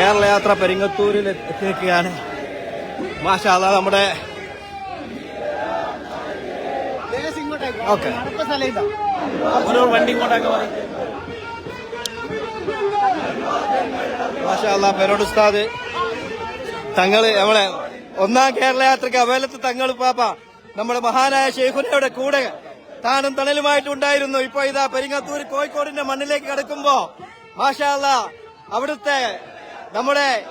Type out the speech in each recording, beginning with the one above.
കേരള യാത്ര പെരിങ്ങത്തൂരിൽ എത്തിയിരിക്കുകയാണ്. മാഷാല്ല നമ്മുടെ ഓക്കെ. ഒരു വണ്ടി കൊണ്ടാക്കാൻ പറയും. മാഷാല്ല പേരോട് ഉസ്താദ് തങ്ങൾ നമ്മളെ ഒന്നാം കേരള യാത്രയ്ക്ക് അവേലത്ത് തങ്ങൾ പാപ്പ നമ്മുടെ മഹാനായ ഷെയ്ഖുനയുടെ കൂടെ താനും തണലുമായിട്ടുണ്ടായിരുന്നു ഇപ്പൊ ഇതാ പെരിങ്ങത്തൂർ കോഴിക്കോടിന്റെ മണ്ണിലേക്ക് കിടക്കുമ്പോ മാഷാല്ല അവിടുത്തെ നമ്മുടെ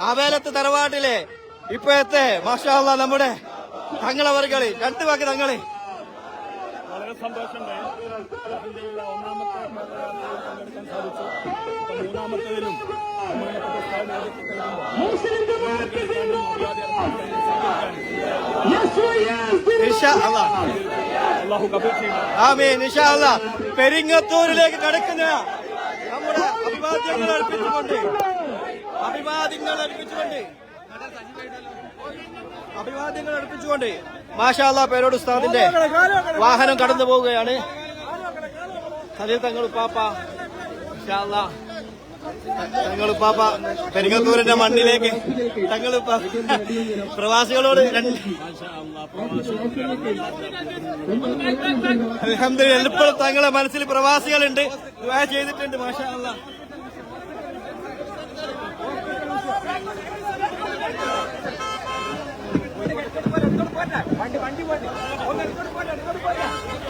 അവേലത്ത് തറവാട്ടിലെ ഇപ്പോഴത്തെ മാഷാള്ള നമ്മുടെ തങ്ങളവർകൾ രണ്ടു വാക്ക് തങ്ങളെ. വളരെ സന്തോഷമുണ്ട്. ഒന്നാമത്തെ പങ്കെടുക്കാൻ സാധിച്ചു. മൂന്നാമത്തേതിലും. പെരിങ്ങത്തൂരിലേക്ക് കടക്കുന്ന നമ്മുടെ അഭിവാദ്യങ്ങൾ അർപ്പിച്ചുകൊണ്ട് അഭിവാദ്യങ്ങൾ അർപ്പിച്ചുകൊണ്ട്. അഭിവാദ്യങ്ങൾ അർപ്പിച്ചുകൊണ്ട് മാഷാല്ല പേരോട് ഉസ്താദിന്റെ വാഹനം കടന്നു പോവുകയാണ്. അതിൽ തങ്ങൾ പാപ്പ ഇൻഷാ അല്ലാ. തങ്ങൾ പാപ്പ പെരിങ്ങത്തൂരിന്റെ മണ്ണിലേക്ക് തങ്ങളുപ്പ പ്രവാസികളോട് രണ്ട് എളുപ്പം ഇപ്പോൾ തങ്ങളെ മനസ്സിൽ പ്രവാസികളുണ്ട്. ചെയ്തിട്ടുണ്ട് മാഷാ അല്ലാ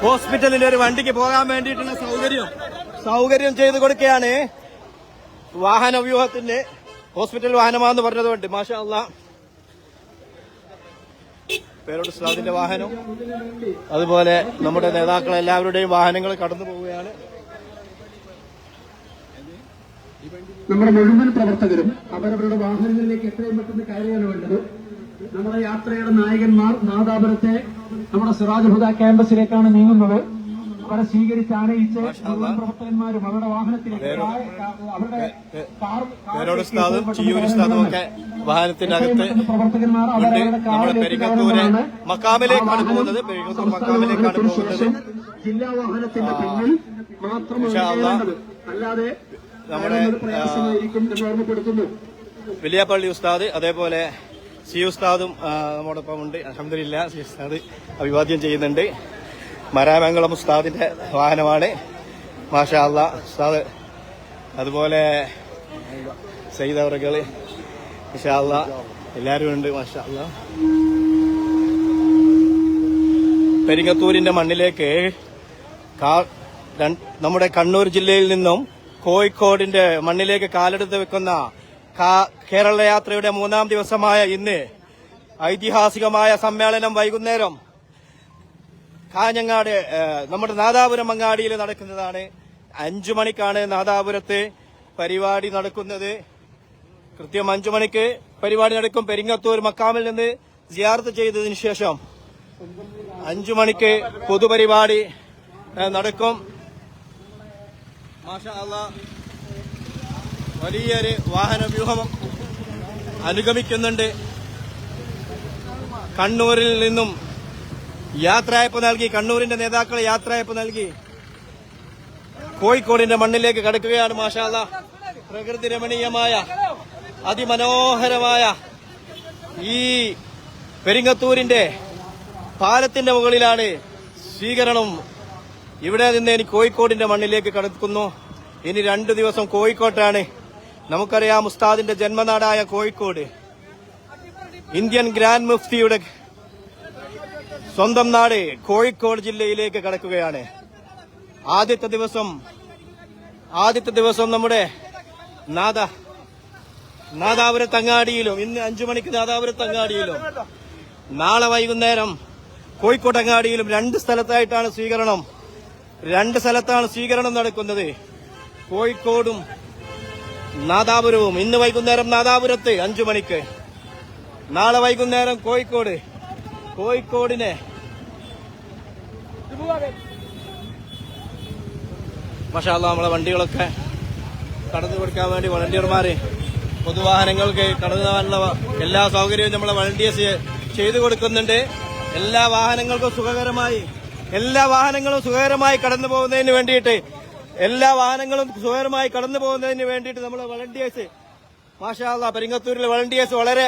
ഹോസ്പിറ്റലിന്റെ ഒരു വണ്ടിക്ക് പോകാൻ വേണ്ടിയിട്ടുള്ള സൗകര്യം സൗകര്യം ചെയ്തു കൊടുക്കുകയാണ്. വാഹന വ്യൂഹത്തിന്റെ ഹോസ്പിറ്റൽ വാഹനമാന്ന് പറഞ്ഞതുകൊണ്ട് മാഷാ അല്ല. പേരോട് സ്ലാദിന്റെ വാഹനം. അതുപോലെ നമ്മുടെ നേതാക്കൾ എല്ലാവരുടെയും വാഹനങ്ങൾ കടന്നു പോവുകയാണ്. നമ്മുടെ മുഴുവൻ പ്രവർത്തകരും അവരവരുടെ വാഹനങ്ങളിലേക്ക് എത്രയും പെട്ടെന്ന് കയറിയാണ് വേണ്ടത്. നമ്മുടെ യാത്രയുടെ നായകന്മാർ നാദാപുരത്തെ നമ്മുടെ സിറാജ് ഹുദ ക്യാമ്പസിലേക്കാണ് നീങ്ങുന്നത്. അവരെ സ്വീകരിച്ച് ആനയിച്ച് മുഴുവൻ പ്രവർത്തകന്മാരും അവരുടെ വാഹനത്തിലേക്ക് അവരുടെ വാഹനത്തിന്റെ അകത്ത് നമ്മുടെ കാറിലേക്ക് മക്കാമിലേക്കാണ് പോകുന്നത്. പെരിങ്ങത്തൂർ മക്കാമിലേക്കാണ് പോകുന്നത്. ജില്ലാ വാഹനത്തിന്റെ പിന്നിൽ മാത്രമല്ല. അല്ലാതെ നമ്മുടെ, വലിയപ്പള്ളി ഉസ്താദ് അതേപോലെ സി ഉസ്താദും നമ്മോടൊപ്പം ഉണ്ട്. അഹമ്മദില്ല സി ഉസ്താദ് അഭിവാദ്യം ചെയ്യുന്നുണ്ട്. മരാമംഗളം ഉസ്താദിന്റെ വാഹനമാണ്. മാഷാ അല്ലാ ഉസ്താദ്. അതുപോലെ സയ്യിദ് മാഷാ അല്ലാ എല്ലാവരും ഉണ്ട് മാഷാ അല്ലാ പെരിങ്ങത്തൂരിന്റെ മണ്ണിലേക്ക് നമ്മുടെ കണ്ണൂർ ജില്ലയിൽ നിന്നും കോഴിക്കോടിന്റെ മണ്ണിലേക്ക് കാലെടുത്ത് വെക്കുന്ന കേരള യാത്രയുടെ മൂന്നാം ദിവസമായ ഇന്ന് ഐതിഹാസികമായ സമ്മേളനം വൈകുന്നേരം കാഞ്ഞങ്ങാട് നമ്മുടെ നാദാപുരം അങ്ങാടിയിൽ നടക്കുന്നതാണ്. അഞ്ചു മണിക്കാണ് നാദാപുരത്ത് പരിപാടി നടക്കുന്നത്. കൃത്യം അഞ്ചു മണിക്ക് പരിപാടി നടക്കും. പെരിങ്ങത്തൂർ മക്കാമിൽ നിന്ന് സിയാർത്ത് ചെയ്തതിനു ശേഷം അഞ്ചു മണിക്ക് പൊതുപരിപാടി നടക്കും. വലിയൊരു വാഹന വ്യൂഹം അനുഗമിക്കുന്നുണ്ട്. കണ്ണൂരിൽ നിന്നും യാത്രയപ്പ് നൽകി കണ്ണൂരിന്റെ നേതാക്കൾ യാത്രയപ്പ് നൽകി കോഴിക്കോടിന്റെ മണ്ണിലേക്ക് കടക്കുകയാണ് മാഷാല പ്രകൃതി രമണീയമായ അതിമനോഹരമായ ഈ പെരിങ്ങത്തൂരിന്റെ പാലത്തിന്റെ മുകളിലാണ് സ്വീകരണം ഇവിടെ നിന്ന് ഇനി കോഴിക്കോടിന്റെ മണ്ണിലേക്ക് കടക്കുന്നു. ഇനി രണ്ടു ദിവസം കോഴിക്കോട്ടാണ്. നമുക്കറിയാം ഉസ്താദിന്റെ ജന്മനാടായ കോഴിക്കോട്. ഇന്ത്യൻ ഗ്രാൻഡ് മുഫ്തിയുടെ സ്വന്തം നാട് കോഴിക്കോട് ജില്ലയിലേക്ക് കടക്കുകയാണ്. ആദ്യത്തെ ദിവസം ആദ്യത്തെ ദിവസം നമ്മുടെ നാദ നാദാപുരത്തങ്ങാടിയിലും ഇന്ന് അഞ്ചു മണിക്ക് നാദാപുരത്തങ്ങാടിയിലും നാളെ വൈകുന്നേരം കോഴിക്കോട്ടങ്ങാടിയിലും രണ്ട് സ്ഥലത്തായിട്ടാണ് സ്വീകരണം. രണ്ട് സ്ഥലത്താണ് സ്വീകരണം നടക്കുന്നത്. കോഴിക്കോടും നാദാപുരവും. ഇന്ന് വൈകുന്നേരം നാദാപുരത്ത് അഞ്ചു മണിക്ക്. നാളെ വൈകുന്നേരം കോഴിക്കോട്. കോഴിക്കോടിനെ മഷാല്ല നമ്മളെ വണ്ടികളൊക്കെ കടന്നു കൊടുക്കാൻ വേണ്ടി വളണ്ടിയർമാര് പൊതുവാഹനങ്ങൾക്ക് കടന്നു പോകാനുള്ള എല്ലാ സൗകര്യവും നമ്മളെ വളണ്ടിയേഴ്സ് ചെയ്തു കൊടുക്കുന്നുണ്ട്. എല്ലാ വാഹനങ്ങൾക്കും സുഖകരമായി എല്ലാ വാഹനങ്ങളും സുഖകരമായി കടന്നു പോകുന്നതിന് വേണ്ടിയിട്ട് എല്ലാ വാഹനങ്ങളും സുഖകരമായി കടന്നു പോകുന്നതിന് വേണ്ടിയിട്ട് നമ്മൾ വളണ്ടിയേഴ്സ് മാഷാല്ല പെരിങ്ങത്തൂരിലെ വളണ്ടിയേഴ്സ് വളരെ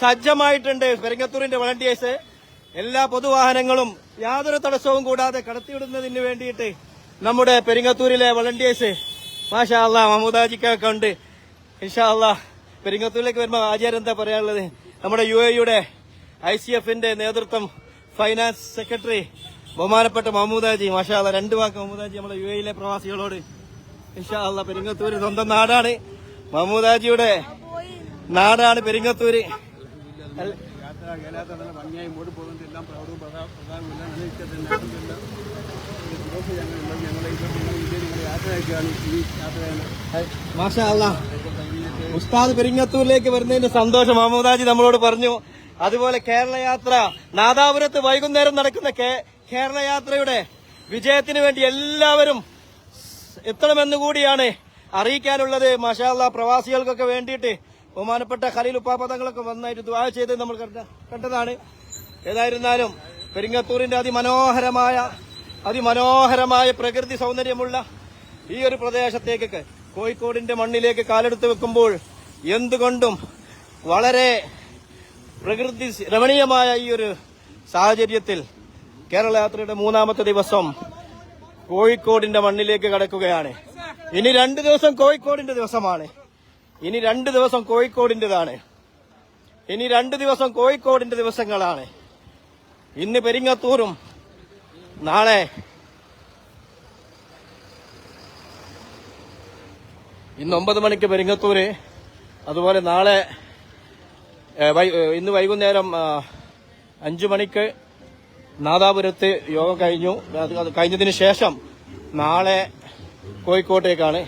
സജ്ജമായിട്ടുണ്ട്. പെരിങ്ങത്തൂരിന്റെ വളണ്ടിയേഴ്സ് എല്ലാ പൊതുവാഹനങ്ങളും യാതൊരു തടസ്സവും കൂടാതെ കടത്തിവിടുന്നതിന് വേണ്ടിയിട്ട് നമ്മുടെ പെരിങ്ങത്തൂരിലെ വളണ്ടിയേഴ്സ് മാഷാല്ല മമൂദാജിക്കൊക്കെ ഉണ്ട്. ഇൻഷാല്ല പെരിങ്ങത്തൂരിലേക്ക് വരുമ്പോൾ ആചാര്യം എന്താ പറയാനുള്ളത്? നമ്മുടെ യു എയുടെ ഐ സി എഫിന്റെ നേതൃത്വം ഫൈനാൻസ് സെക്രട്ടറി ബഹുമാനപ്പെട്ട മഹമ്മൂദാജി മഷാല രണ്ട് വാക്ക് മഹമ്മൂദാജി നമ്മുടെ യു എയിലെ പ്രവാസികളോട്. ഇൻഷാല്ല പെരിങ്ങത്തൂര് സ്വന്തം നാടാണ്. മഹമ്മൂദാജിയുടെ നാടാണ് പെരിങ്ങത്തൂര്. ഉസ്താദ് പെരിങ്ങത്തൂരിലേക്ക് വരുന്നതിന്റെ സന്തോഷം മഹമ്മൂദാജി നമ്മളോട് പറഞ്ഞു. അതുപോലെ കേരള യാത്ര നാദാപുരത്ത് വൈകുന്നേരം നടക്കുന്ന കേരള യാത്രയുടെ വിജയത്തിന് വേണ്ടി എല്ലാവരും എത്തണമെന്ന് കൂടിയാണ് അറിയിക്കാനുള്ളത്. മഷാല്ല പ്രവാസികൾക്കൊക്കെ വേണ്ടിയിട്ട് ബഹുമാനപ്പെട്ട ഖലീൽ ഉപ്പാപദങ്ങളൊക്കെ വന്നായിട്ട് ദ്വാ ചെയ്ത് നമ്മൾ കണ്ട- കണ്ടതാണ്. ഏതായിരുന്നാലും പെരിങ്ങത്തൂരിന്റെ അതിമനോഹരമായ അതിമനോഹരമായ പ്രകൃതി സൗന്ദര്യമുള്ള ഈ ഒരു പ്രദേശത്തേക്കൊക്കെ കോഴിക്കോടിന്റെ മണ്ണിലേക്ക് കാലെടുത്ത് വെക്കുമ്പോൾ എന്തുകൊണ്ടും വളരെ പ്രകൃതി രമണീയമായ ഈ ഒരു സാഹചര്യത്തിൽ കേരള യാത്രയുടെ മൂന്നാമത്തെ ദിവസം കോഴിക്കോടിന്റെ മണ്ണിലേക്ക് കടക്കുകയാണ്. ഇനി രണ്ട് ദിവസം കോഴിക്കോടിന്റെ ദിവസമാണ്. ഇനി രണ്ട് ദിവസം കോഴിക്കോടിന്റേതാണ്. ഇനി രണ്ട് ദിവസം കോഴിക്കോടിന്റെ ദിവസങ്ങളാണ്. ഇന്ന് പെരിങ്ങത്തൂരും നാളെ ഇന്ന് ഒമ്പത് മണിക്ക് പെരിങ്ങത്തൂര് അതുപോലെ നാളെ ഇന്ന് വൈകുന്നേരം അഞ്ചു മണിക്ക് നാദാപുരത്ത് യോഗം കഴിഞ്ഞു. കഴിഞ്ഞതിന് ശേഷം നാളെ കോഴിക്കോട്ടേക്കാണ്.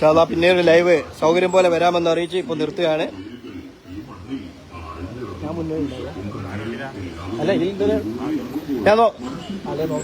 ഷാദ പിന്നീട് ലൈവ് സൗകര്യം പോലെ വരാമെന്ന് അറിയിച്ച് ഇപ്പൊ നിർത്തുകയാണ്. ഞാൻ മുന്നേ? അല്ല ഇതിൽ ഞാൻ നോക്കണം